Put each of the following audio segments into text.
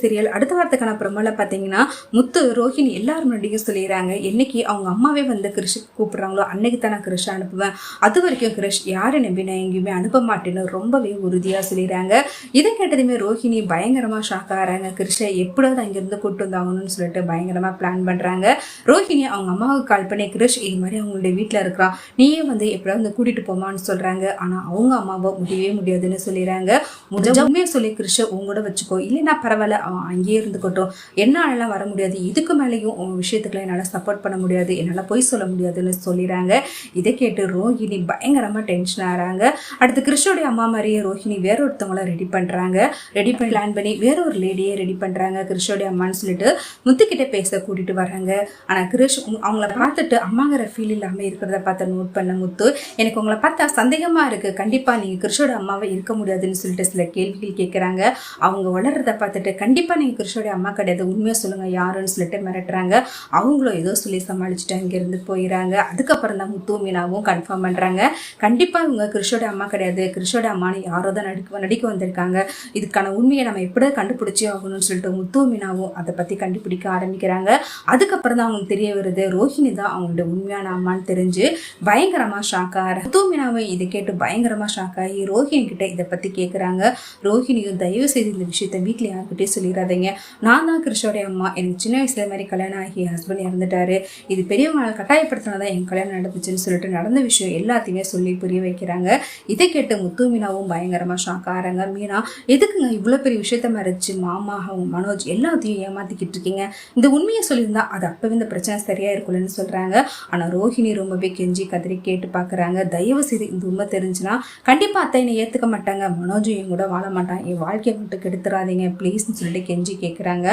Serial அடுத்த வாரத்துக்கான பிரமல பார்த்தீங்கன்னா முத்து ரோஹிணி எல்லாரும் முன்னாடியும் சொல்லிடுறாங்க. என்னைக்கு அவங்க அம்மாவே வந்து கிருஷ் கூப்பிடுறாங்களோ அன்னைக்கு தான் நான் கிருஷ் அனுப்புவேன். அது வரைக்கும் கிருஷ் யாரை நம்பி நான் எங்கேயுமே அனுப்ப மாட்டேன்னு ரொம்பவே உறுதியாக சொல்லிடுறாங்க. இதை கேட்டதுமே ரோஹிணி பயங்கரமாக ஷாக் ஆகிறாங்க. கிருஷ்ணை எப்படியாவது அங்கேருந்து கூட்டு வந்தாங்கன்னு சொல்லிட்டு பயங்கரமாக பிளான் பண்ணுறாங்க ரோஹிணி அவங்க அம்மாவுக்கு கால் பண்ணி கிருஷ் இது மாதிரி அவங்களுடைய வீட்டில் இருக்கிறான் நீயே வந்து எப்படியாவது வந்து கூட்டிகிட்டு போமான்னு சொல்கிறாங்க ஆனால் அவங்க அம்மாவை முடியவே முடியாதுன்னு சொல்லிடுறாங்க. முடிஞ்சவுமே சொல்லி கிருஷ்ண உங்களோட வச்சுக்கோ. இல்லைன்னா பரவாயில்ல அவன் அங்கேயே இருந்துக்கட்டும். என்னாலலாம் வர முடியாது? இதுக்கு மேலேயும் உன் விஷயத்துக்குலாம் என்னால் சப்போர்ட் பண்ண முடியாது. என்னால் பொய் சொல்ல முடியாதுன்னு சொல்லிடுறாங்க இதை கேட்டு ரோஹிணி பயங்கரமாக டென்ஷன் ஆகிறாங்க. அடுத்து கிருஷ்ணோடைய அம்மா மாதிரியே ரோஹிணி வேற ஒருத்தவங்கள ரெடி பண்ணுறாங்க ரெடி பண்ணி பிளான் பண்ணி வேற ஒரு லேடியே ரெடி பண்ணுறாங்க கிருஷ்ணோடைய அம்மான்னு சொல்லிட்டு முத்துக்கிட்ட பேச கூட்டிகிட்டு வராங்க ஆனால் கிருஷ் அவங்கள பார்த்துட்டு அம்மாங்கிற ஃபீல் இல்லாமல் இருக்கிறத பார்த்து நோட் பண்ண முத்து எனக்கு உங்களை பார்த்தா சந்தேகமாக இருக்குது கண்டிப்பாக நீங்கள் கிருஷோட அம்மாவை இருக்க முடியாதுன்னு சொல்லிட்டு சில கேள்விகள் கேட்குறாங்க அவங்க வளர்றத பார்த்துட்டு கண்டிப்பாக நீங்கள் கிருஷ்ணோடைய அம்மா கிடையாது உண்மையாக சொல்லுங்கள் யாருன்னு சொல்லிட்டு மிரட்டுறாங்க. அவங்களும் ஏதோ சொல்லி சமாளிச்சுட்டு அங்கேருந்து போயிடறாங்க அதுக்கப்புறம் தான் முத்து மீனாவும் கன்ஃபார்ம் பண்ணுறாங்க கண்டிப்பாக இவங்க கிருஷோட அம்மா கிடையாது. கிருஷ்ணோட அம்மானு யாரோ தான் நடிக்க நடிக்க வந்திருக்காங்க. இதுக்கான உண்மையை நம்ம எப்படி கண்டுபிடிச்சே ஆகணும்னு சொல்லிட்டு முத்து மீனாவும் அதை பற்றி கண்டுபிடிக்க ஆரம்பிக்கிறாங்க. அதுக்கப்புறம் தான் அவங்களுக்கு தெரிய வருது ரோஹிணி தான் அவங்களோட உண்மையான அம்மான்னு தெரிஞ்சு பயங்கரமாக ஷாக் ஆகிற முத்து மீனாவும் இதை கேட்டு பயங்கரமாக ஷாக் ஆகி ரோஹிணி கிட்ட இதை பற்றி கேட்குறாங்க ரோஹிணியும் தயவு செய்து இந்த விஷயத்த வீட்டில் யார்கிட்டயும் சொல்லிடாதீங்க நான் தான் கிருஷோடைய அம்மா. எனக்கு சின்ன வயசுல மாதிரி கல்யாணம் ஆகி ஹஸ்பண்ட் இறந்துட்டாரு. இது பெரியவங்க கட்டாயப்படுத்தினதான் என் கல்யாணம் நடந்துச்சுன்னு சொல்லிட்டு நடந்த விஷயம் எல்லாத்தையுமே சொல்லி புரிய வைக்கிறாங்க. இதை கேட்டு முத்து மீனாவும் பயங்கரமாக ஷாக் ஆகிறாங்க மீனா எதுக்குங்க இவ்வளோ பெரிய விஷயத்த மறைச்சு மாமா அவங்க மனோஜ் எல்லாத்தையும் ஏமாத்திக்கிட்டு இருக்கீங்க? இந்த உண்மையை சொல்லியிருந்தா அது அப்பவே இந்த பிரச்சனை சரியாக இருக்கும்னு சொல்றாங்க. ஆனால் ரோஹிணி ரொம்பவே கெஞ்சி கதறி கேட்டு பார்க்குறாங்க தயவு செய்து இந்த உண்மை தெரிஞ்சுன்னா கண்டிப்பாக அத்தை என்னை ஏத்துக்க மாட்டாங்க. மனோஜும் என் கூட வாழ மாட்டான். என் வாழ்க்கையை மட்டும் கெடுத்துறாதீங்க. ப்ளீஸ்னு சொல்லிட்டு கெஞ்சி கேட்குறாங்க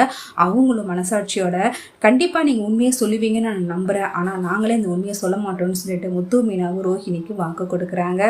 அவங்களும் மனசாட்சியோட கண்டிப்பா நீங்க உண்மையை சொல்லுவீங்கன்னு நான் நம்புறேன். ஆனா நாங்களே இந்த உண்மையை சொல்ல மாட்டோம்னு சொல்லிட்டு முத்து மீனாவும் ரோஹிணிக்கு வாக்கு கொடுக்குறாங்க.